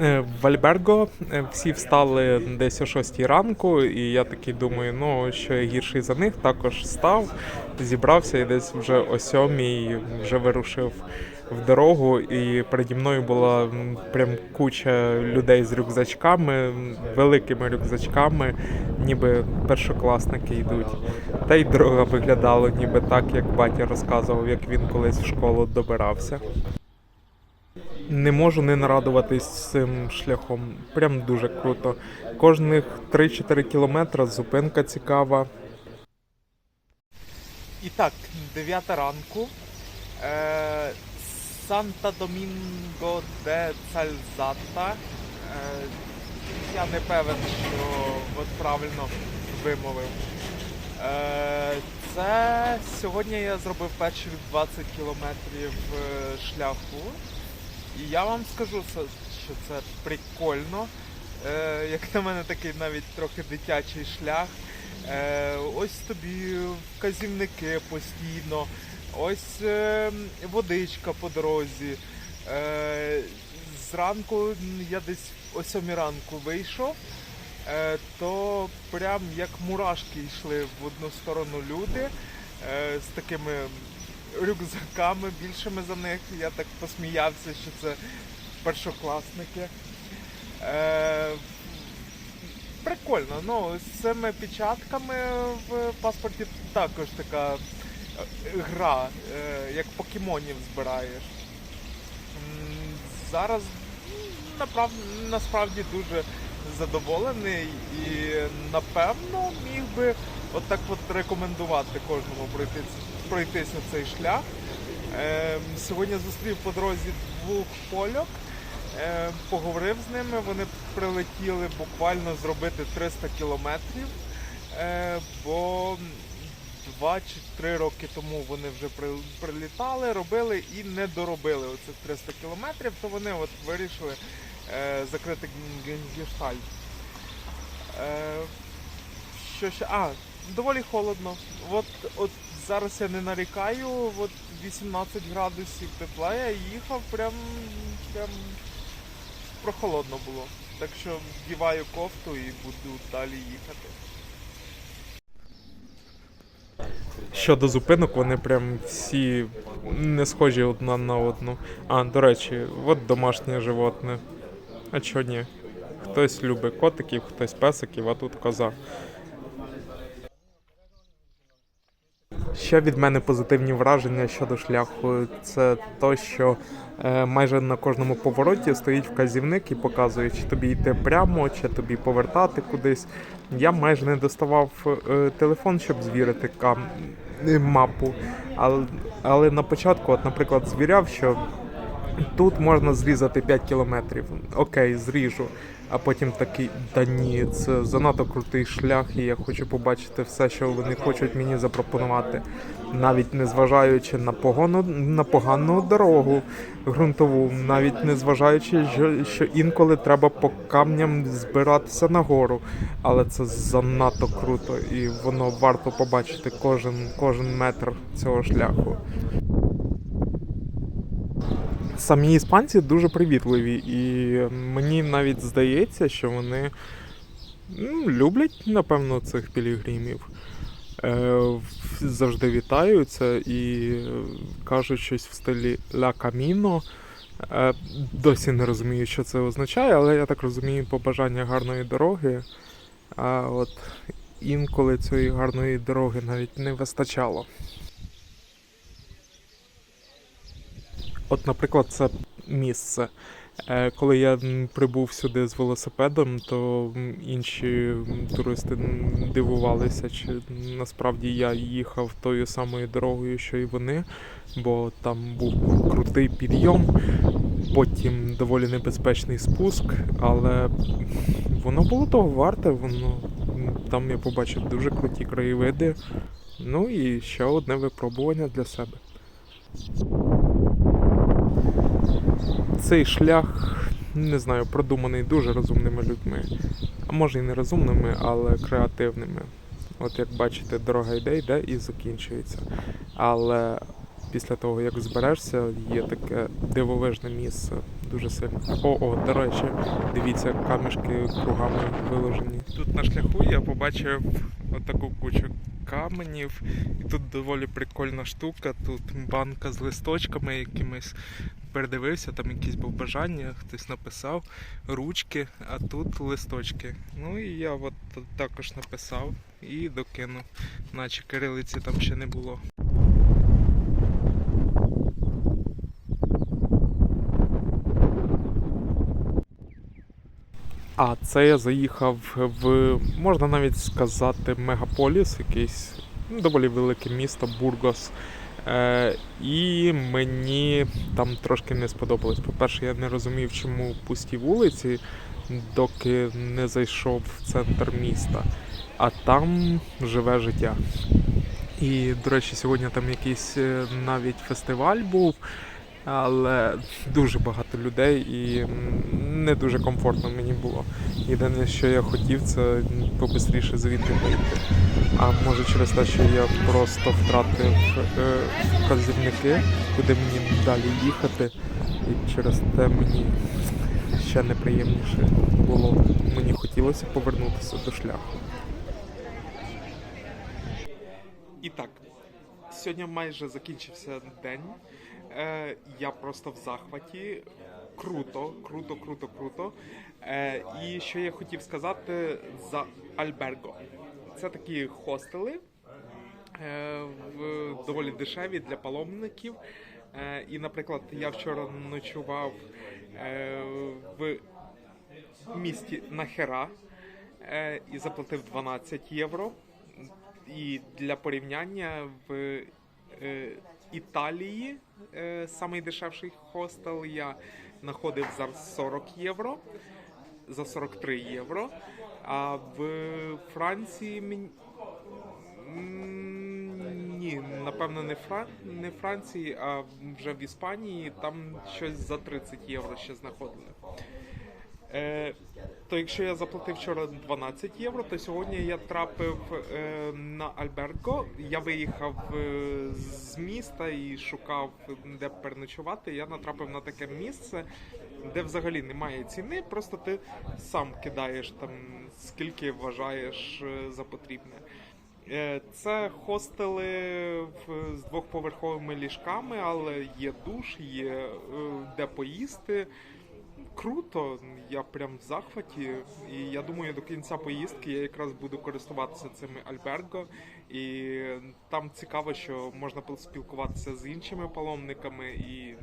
Е, В Альберго е, всі встали десь о 6 ранку, і я такий думаю, ну що я гірший за них, також став, зібрався і десь вже о 7 вже вирушив в дорогу. І переді мною була прям куча людей з рюкзачками, великими рюкзачками, ніби першокласники йдуть. Та й дорога виглядала ніби так, як батя розказував, як він колись в школу добирався. Не можу не нарадуватись цим шляхом. Прям дуже круто. Кожних 3-4 кілометри зупинка цікава. І так, 9 ранку. Е, Санта Домінго де Цальзата. Е, я не певен, що от правильно вимовив. Е, це сьогодні я зробив перші 20 кілометрів е, шляху. І я вам скажу, що це прикольно. Е, як на мене такий навіть трохи дитячий шлях. Е, ось тобі вказівники постійно, ось е, водичка по дорозі. Е, зранку я десь о 7 ранку вийшов, е, то прям як мурашки йшли в одну сторону люди е, з такими рюкзаками більшими за них. Я так посміявся, що це першокласники. Е, прикольно. Ну, з цими печатками в паспорті також така е, гра, е, як покемонів збираєш. Зараз направ... насправді дуже задоволений і напевно міг би отак от рекомендувати кожному пройти, пройтися цей шлях. Ем, Сьогодні зустрів по дорозі двох польок, ем, поговорив з ними. Вони прилетіли буквально зробити 300 кілометрів, е, бо два чи три роки тому вони вже прилітали, робили і не доробили оцих 300 кілометрів, то вони от вирішили е, закрити гештальт. Е, що ще? А, доволі холодно. От, от зараз я не нарікаю, от 18 градусів тепла, я їхав прям, прям прохолодно було. Так що вдіваю кофту і буду далі їхати. Щодо зупинок, вони прям всі не схожі одна на одну. А, до речі, от домашнє животне. А чого ні? Хтось любить котиків, хтось песиків, а тут коза. Ще від мене позитивні враження щодо шляху. Це то, що е, майже на кожному повороті стоїть вказівник і показує, чи тобі йти прямо, чи тобі повертати кудись. Я майже не доставав е, телефон, щоб звірити кам... е, мапу. Але, але на початку, от, наприклад, звіряв, що Тут можна зрізати 5 кілометрів. Окей, зріжу. А потім такий, да ні, це занадто крутий шлях, і я хочу побачити все, що вони хочуть мені запропонувати. Навіть не зважаючи на погану, на погану дорогу ґрунтову, навіть не зважаючи, що, що інколи треба по камням збиратися нагору. Але це занадто круто, і воно варто побачити кожен, кожен метр цього шляху. Самі іспанці дуже привітливі, і мені навіть здається, що вони ну, люблять, напевно, цих пілігримів. Е, завжди вітаються і кажуть щось в стилі Ла Каміно. Е, досі не розумію, що це означає, але я так розумію побажання гарної дороги. А от інколи цієї гарної дороги навіть не вистачало. От, наприклад, це місце. Е, Коли я прибув сюди з велосипедом, то інші туристи дивувалися, чи насправді я їхав тою самою дорогою, що і вони, бо там був крутий підйом, потім доволі небезпечний спуск, але воно було того варте, воно там я побачив дуже круті краєвиди. Ну і ще одне випробування для себе. Цей шлях, не знаю, продуманий дуже розумними людьми. А може і не розумними, але креативними. От як бачите, дорога йде, йде і закінчується. Але після того, як зберешся, є таке дивовижне місце. дуже сильно. О, о, до речі, дивіться, камішки кругами виложені. Тут на шляху я побачив отаку кучу каменів, і тут доволі прикольна штука. Тут банка з листочками якимись. Передивився, там якісь був бажання, хтось написав ручки, а тут листочки. Ну і я от також написав і докинув, наче кирилиці там ще не було. А це я заїхав в, можна навіть сказати, мегаполіс, якийсь доволі велике місто Бургос. Е, і мені там трошки не сподобалось. По-перше, я не розумів, чому пусті вулиці, доки не зайшов в центр міста. А там живе життя. І, до речі, сьогодні там якийсь е, навіть фестиваль був, але дуже багато людей і не дуже комфортно мені було. Єдине, що я хотів, це побистріше звідти вийти. А може через те, що я просто втратив е, вказівники, куди мені далі їхати, і через те мені ще неприємніше було. Мені хотілося повернутися до шляху. І так, сьогодні майже закінчився день. Е, я просто в захваті. Круто, круто, круто, круто. Е, і що я хотів сказати за Альберго. Це такі хостели, е, в, доволі дешеві для паломників. Е, і, наприклад, я вчора ночував е, в місті Нахера і заплатив 12 євро. І для порівняння в Італії е, самий дешевший хостел я знаходив за 40 євро, за 43 євро. А в Франції мені. Ні, напевно, не, Фран... не Франції, а вже в Іспанії там щось за 30 євро ще знаходили. Е, то якщо я заплатив вчора 12 євро, то сьогодні я трапив е, на Альберго. Я виїхав е, з міста і шукав де переночувати. Я натрапив на таке місце, де взагалі немає ціни, просто ти сам кидаєш там скільки вважаєш е, за потрібне. Е, Це хостели в- з двохповерховими ліжками, але є душ, є е, де поїсти. Круто, я прям в захваті. І я думаю, до кінця поїздки я якраз буду користуватися цими альберго. І там цікаво, що можна поспілкуватися з іншими паломниками і